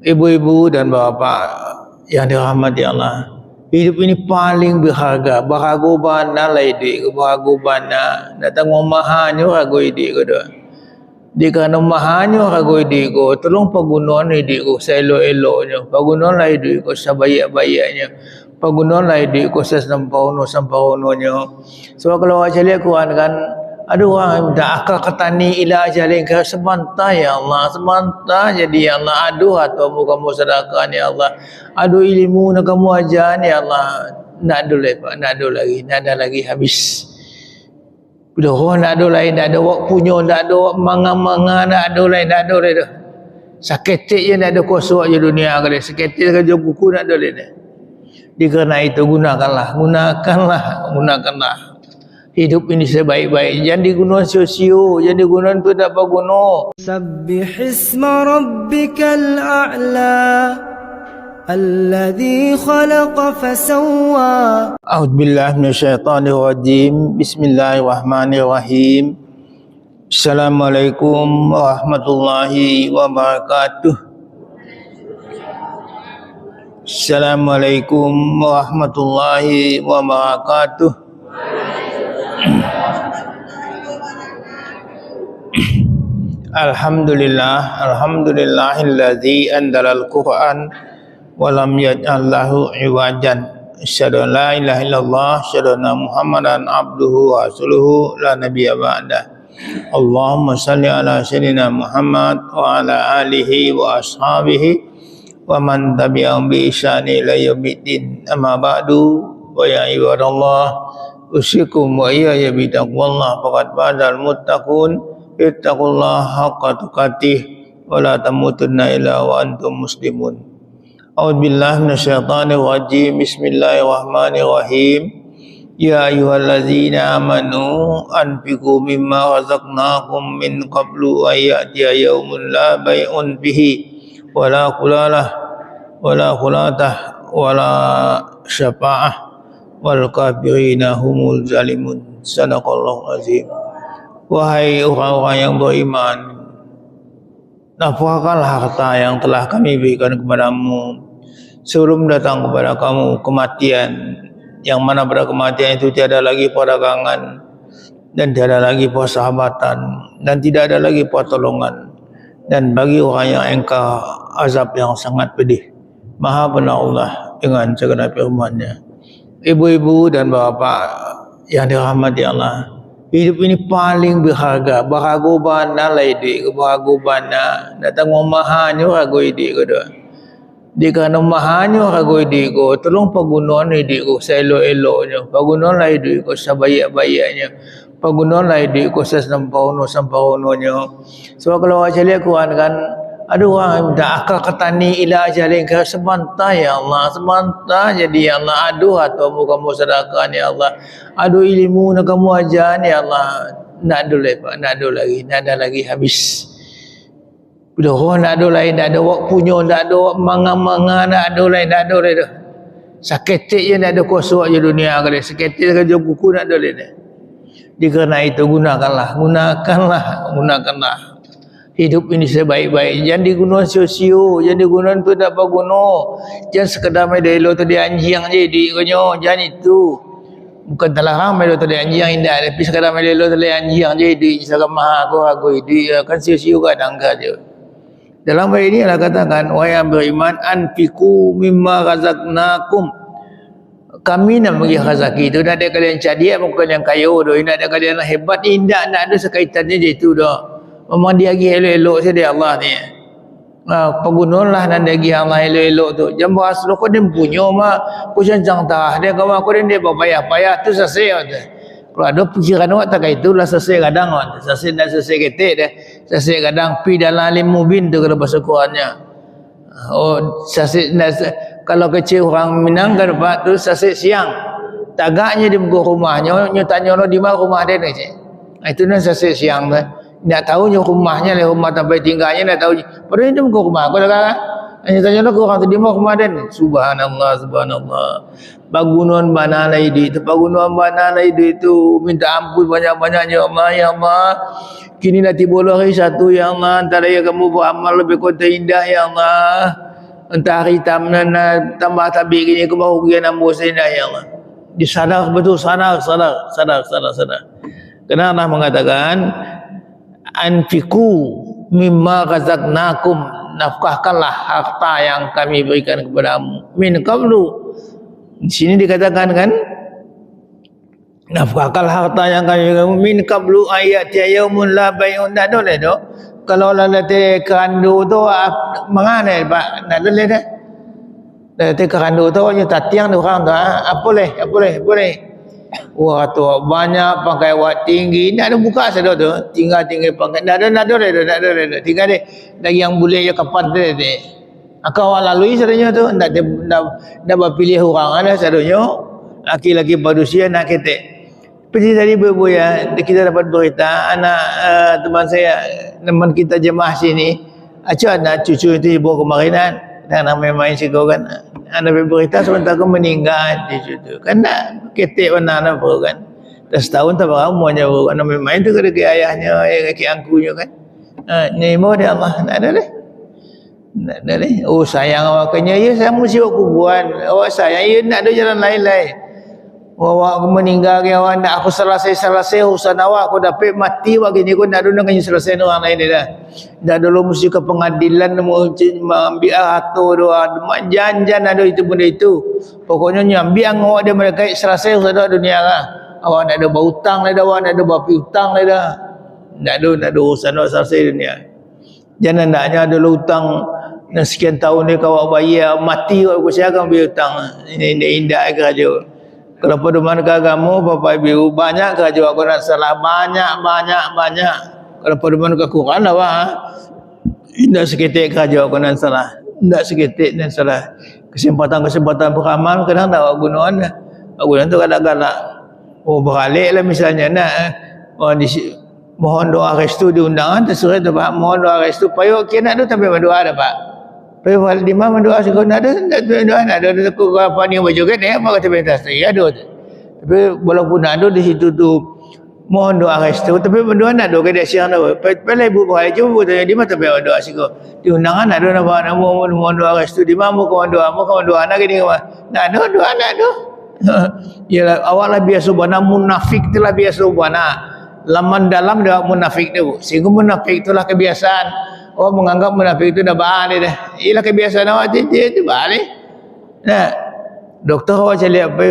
Ibu-ibu dan bapa yang dirahmati Allah. Hidup ini paling berharga. Berharga bana lah hidup. Berharga bana. Datang mahanya harga hidup ko doa. Di kerana mahanya harga hidup ko. Tolong penggunaan hidup ko. Seelok-eloknya. Penggunaan lah hidup ko. Sebaik-baiknya. Penggunaan lah hidup ko. Sesampahono-sampahononya. Sebab kalau awak cari Quran kan. Ada orang minta akal ketani ila ajalin ke sebentar ya Allah. Sebentar jadi ya Allah. Aduh atau kamu sedekah ya Allah. Aduh ilmu nak kamu ajar ya Allah. Nak ada lagi. Nak ada lagi. Nak ada lagi habis. Bila orang nak ada lain. Nak ada wak punya. Nak ada wak manga-manga. Nak ada lain. Nak ada lain. Saketik je nak ada kosok je dunia. Saketik kerja buku nak ada lain. Dikerana itu gunakanlah. Gunakanlah. Gunakanlah hidup ini sebaik-baik. Jangan digunakan sio-sio jangan digunakan tu tak apa guna. Sabbih isma rabbikal a'la alladhi khalaqa fasawwa. A'udzu billahi minasyaitonir rajim bismillahirrahmanirrahim. Assalamualaikum warahmatullahi wabarakatuh. Assalamualaikum warahmatullahi الحمد لله الحمد لله الذي أنزل القرآن ولم يجعل له عوجا أشهد أن لا إله إلا الله أشهد أن محمدا عبده ورسوله لا نبي بعده اللهم صل على سيدنا محمد وعلى آله وأصحابه ومن تبعهم بإحسان إلى يوم الدين أما بعد ويا عباد الله أوصيكم وإياي بتقوى الله فقد فاز المتقون اتقوا الله حق تقاته ولا تموتن إلا وأنتم مسلمون أعوذ بالله من الشيطان الرجيم بسم الله الرحمن الرحيم يا أيها الذين آمنوا أنفقوا مما رزقناكم من قبل أن يأتي يوم لا بيع به ولا خلالة ولا خلاته ولا شفاعة والكافرين هم الظالمون صدق الله العظيم wahai orang-orang yang beriman nafkahkanlah harta yang telah kami berikan kepadamu sebelum datang kepada kamu kematian yang mana pada kematian itu tiada lagi perdagangan dan tiada lagi persahabatan dan tidak ada lagi pertolongan. Dan bagi orang yang engkau azab yang sangat pedih. Maha benar Allah dengan segala firman-Nya. Ibu-ibu dan bapa yang dirahmati Allah hidup ini paling berharga. Berharga bana lah hidup berharga bana datang mahanya harga hidup ko di kerana mahanya harga hidup ko tolong penggunaan hidup ko seelok-eloknya penggunaan lah hidup ko sebaik-baiknya penggunaan lah hidup ko sesampahono-sampahononya sebab kalau awak cari Quran kan ada orang minta akal ketani ila ajalin ke sebentar ya Allah sebentar jadi ya Allah. Aduh atau kamu sedekah ya Allah. Aduh ilmu nak kamu ajar ya Allah. Nak ada lagi Pak nak ada lagi nak ada lagi habis. Bila orang nak ada lain nak ada wak punya nak ada wak manga-manga nak ada lain nak ada lain saketik je nak ada kosok je dunia kali saketik kerja buku nak ada lain dikerana itu gunakanlah gunakanlah gunakanlah hidup ini sebaik-baik. Jangan digunakan sio-sio jangan digunakan tu tak apa guna. Jangan sekedar medelo tu dia anjing je di konyo jangan itu bukan terlarang medelo tu dia anjing indah. Tapi sekedar medelo tu dia anjing je di sekarang maha aku aku di kan sio-sio kadang je. Dalam ayat ini Allah katakan wahai yang beriman anfiku mimma razaqnakum. Kami nak bagi rezeki itu nak ada kalian cadia bukan yang kaya doh nak ada kalian hebat indah nak ada sekaitannya je itu doh Memang dia lagi elok-elok saja dia Allah ni. Ha, lah dan dia lagi Allah elok-elok tu. Jambu asal kau dia punya mak. Kucing cangtah. Dia kawan aku dia dia payah-payah tu selesai. Kalau ada pikiran awak tak itu lah selesai kadang. Selesai dan selesai ketik dia. Selesai kadang pi dalam alim mubin tu kalau bahasa Qurannya. Oh, selesai, kalau kecil orang Minang kan Pak tu selesai siang. Tagaknya di muka rumahnya. Nyo tanya lo di mana rumah dia ni. Itu nak selesai siang tu nak tahu yang rumahnya lah rumah tempat tinggalnya nak tahu padahal itu bukan rumah aku dah kan tanya nak orang terima kemarin. Subhanallah, subhanallah. Bangunan mana lagi itu, bangunan mana lagi itu. Minta ampun banyak-banyaknya Allah, ya Allah. Kini nanti boleh hari satu ya Allah. Antara yang kamu beramal lebih kota indah ya Allah. Entah hari tamnan tambah tabik ini aku baru pergi nambah indah ya Allah. Di sadar betul sadar sadar sadar sadar. Kerana Allah mengatakan anfiku mimma razaqnakum. Nafkahkanlah harta yang kami berikan kepadamu min qablu. Di sini dikatakan kan nafkahkan harta yang kami berikan min qablu ayat yaumun la bay'un. Dah boleh tu kalau lalate kerandu tu ah, mengane pak. Nak boleh dah. Lalate kerandu tu nya tatiang tu orang tu ah, apa boleh apa boleh boleh Wah tu banyak pakai wak tinggi. Nak ada buka saya tu. Tinggal tinggal pakai. Nak ada nak ada ada nak ada. Nak Tinggal deh. Lagi yang boleh ya kapan deh deh. Akau awak lalui sadanya tu. Nak nak nak, berpilih orang ada sadanya. Laki-laki manusia nak ketek. Pergi tadi berbuya kita dapat berita anak uh, teman saya teman kita jemaah sini acu anak cucu itu ibu kemarinan namanya main sih kan. Anda berita sebentar aku meninggal di situ kan nak ketik mana anak pun kan. Dah setahun tak berapa semuanya pun anda main tu ke ayahnya ke angkunya kan. Ha, ni dia Allah nak ada deh nak ada deh oh sayang awak kenya ya saya mesti buat. Awak sayang. Ya nak ada jalan lain-lain Wah, aku meninggal ke awak nak aku selesai-selesai urusan awak aku dapat mati wak gini aku nak dulu dengan selesai orang lain dah. Dah dulu mesti ke pengadilan ambil harta doa janjan ada itu benda itu. Pokoknya nyambi ang awak dia mereka selesai urusan dunia lah. Awak nak ada berhutang lah dah, awak nak ada berpi hutang lah dah. Nak ada nak ada urusan awak selesai dunia. Jangan naknya ada hutang dan sekian tahun ni kau bayar mati aku saya akan bayar hutang. Ini indah kerja. Kalau pedoman ke agama, Bapak Ibu, banyak kerja aku nak salah. Banyak, banyak, banyak. Kalau pedoman ke Quran, apa? Tidak seketik kerja aku nak salah. Tidak seketik dan salah. Kesempatan-kesempatan beramal, kadang tak aku gunakan. Aku gunakan tu kadang-kadang. Oh, beralik lah misalnya. Nak, oh, di, mohon doa restu di undangan, tersurat tu Pak. Mohon doa restu. Payuk kira nak tu, tapi berdoa ada Pak. Tapi wal di mana doa sih kau ada tak doa ada ada aku apa ni baju kan ya apa kata pentas ya ada tapi walaupun ada di situ tu mohon doa restu tapi berdoa nak doa dia siang dah pala ibu bahaya cuba tanya di mana tapi doa sih kau di undangan ada nama nama mohon mohon doa restu di mana kau doa kau doa nak gini kau nak ada doa nak ada. Ya awak lah biasa buana munafik tu lah biasa buana laman dalam dia munafik tu. Sehingga munafik itulah kebiasaan orang menganggap munafik itu dah balik dah. Ialah kebiasaan awak dia itu balik. Nah, doktor awak cari apa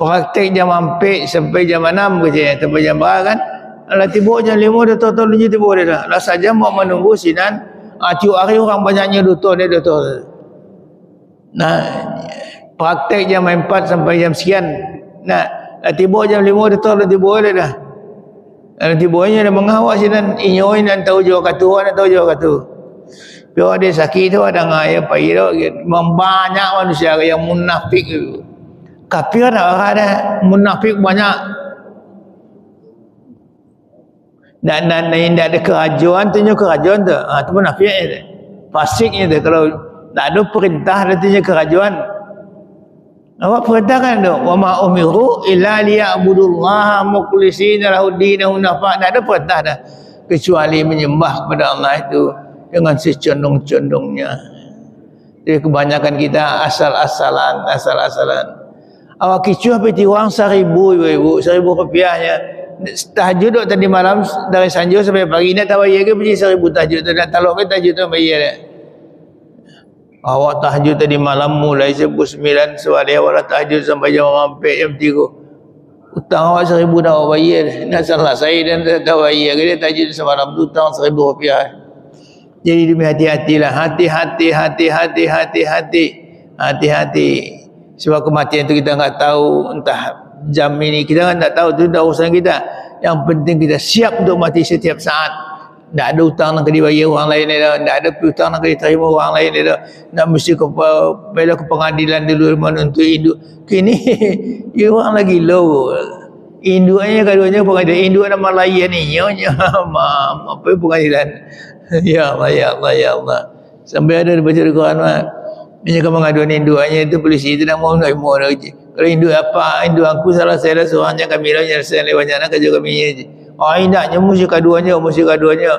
praktik jam ampik sampai jam 6 kerja sampai jam berapa kan? Alah tiba jam 5 dah tahu lunyi tiba dia dah. Lah saja mau menunggu sinan ah tiap hari orang banyaknya doktor dia doktor. Nah, praktik jam 4 sampai jam sekian. Nah, lah tiba jam 5 dah tahu tiba dia dah. Nanti buahnya dia mengawak sini dan inyoy dan tahu jauh kata orang tahu jauh kata. Dia sakit tu ada ngaya pai tu membanyak manusia yang munafik tu. Kafir nak ada munafik banyak. Dan dan dan ada kerajuan tu kerajuan tu. Ah tu munafik dia. Fasiknya tu kalau tak ada perintah dia kerajuan. Awak perintahkan tu wa ma umiru illa liya'budullaha mukhlishina lahu dinahu nafa. Tak ada perintah dah kecuali menyembah kepada Allah itu dengan secondong-condongnya. Jadi kebanyakan kita asal-asalan, asal-asalan. Awak kicu apa wang seribu ibu-ibu, seribu rupiahnya. Tahajud dok tadi malam dari sanjo sampai pagi nak tahu ya ke pergi seribu tahajud tu nak talok ke tahajud tu bayar dia. Awak tahajud tadi malam mulai sebut sembilan suara awak tahajud sampai jam hampir jam tiga. Utang awak seribu dah awak bayar. Nak salah saya dan tak tahu bayar. Dia tahajud semalam tu utang seribu rupiah. Jadi demi hati-hatilah. Hati-hati, hati-hati, hati-hati. Hati-hati. Sebab kematian itu kita enggak tahu entah jam ini. Kita kan tak tahu. Itu dah urusan kita. Yang penting kita siap untuk mati setiap saat. Tak ada hutang nak dibayar orang lain ni dah. Tak ada hutang nak diterima orang lain ni dah. Nak mesti ke, bela ke pengadilan dulu menuntut induk. Kini, ia orang lagi low. Induknya keduanya pengadilan. Induk nama layan ni. Nyonya, mam. Apa pengadilan? ya Allah, ya Allah, ya Allah. Sampai ada baca Al-Quran mah. Ini kalau mengaduan induk hanya itu polisi itu nak mau nak mau. Kalau induk apa induk aku salah saya dah seorangnya kami lah yang saya lewatnya nak kerja kami je. Oh indaknya mesti kaduannya mesti kaduannya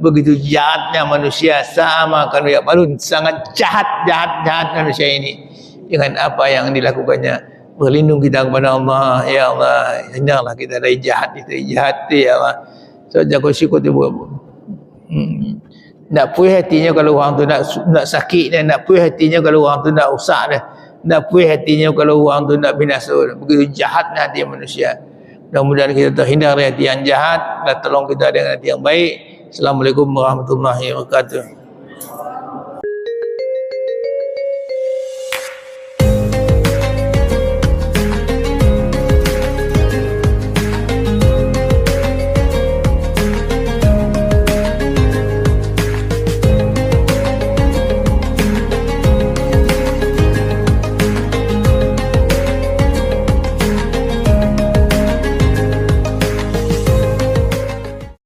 begitu jahatnya manusia sama kan ya balun. Sangat jahat jahat jahat manusia ini. Dengan apa yang dilakukannya. Berlindung kita kepada Allah. Ya Allah hendaklah kita dari jahat itu jahat ya Allah. So jago syukur tu hmm. nak puih hatinya kalau orang tu nak nak sakit dan nak puih hatinya kalau orang tu nak usak dah nak puih hatinya kalau orang tu nak binasa. Begitu jahatnya hati manusia mudah-mudahan kita terhindar dari hati yang jahat dan tolong kita dengan hati yang baik. Assalamualaikum warahmatullahi wabarakatuh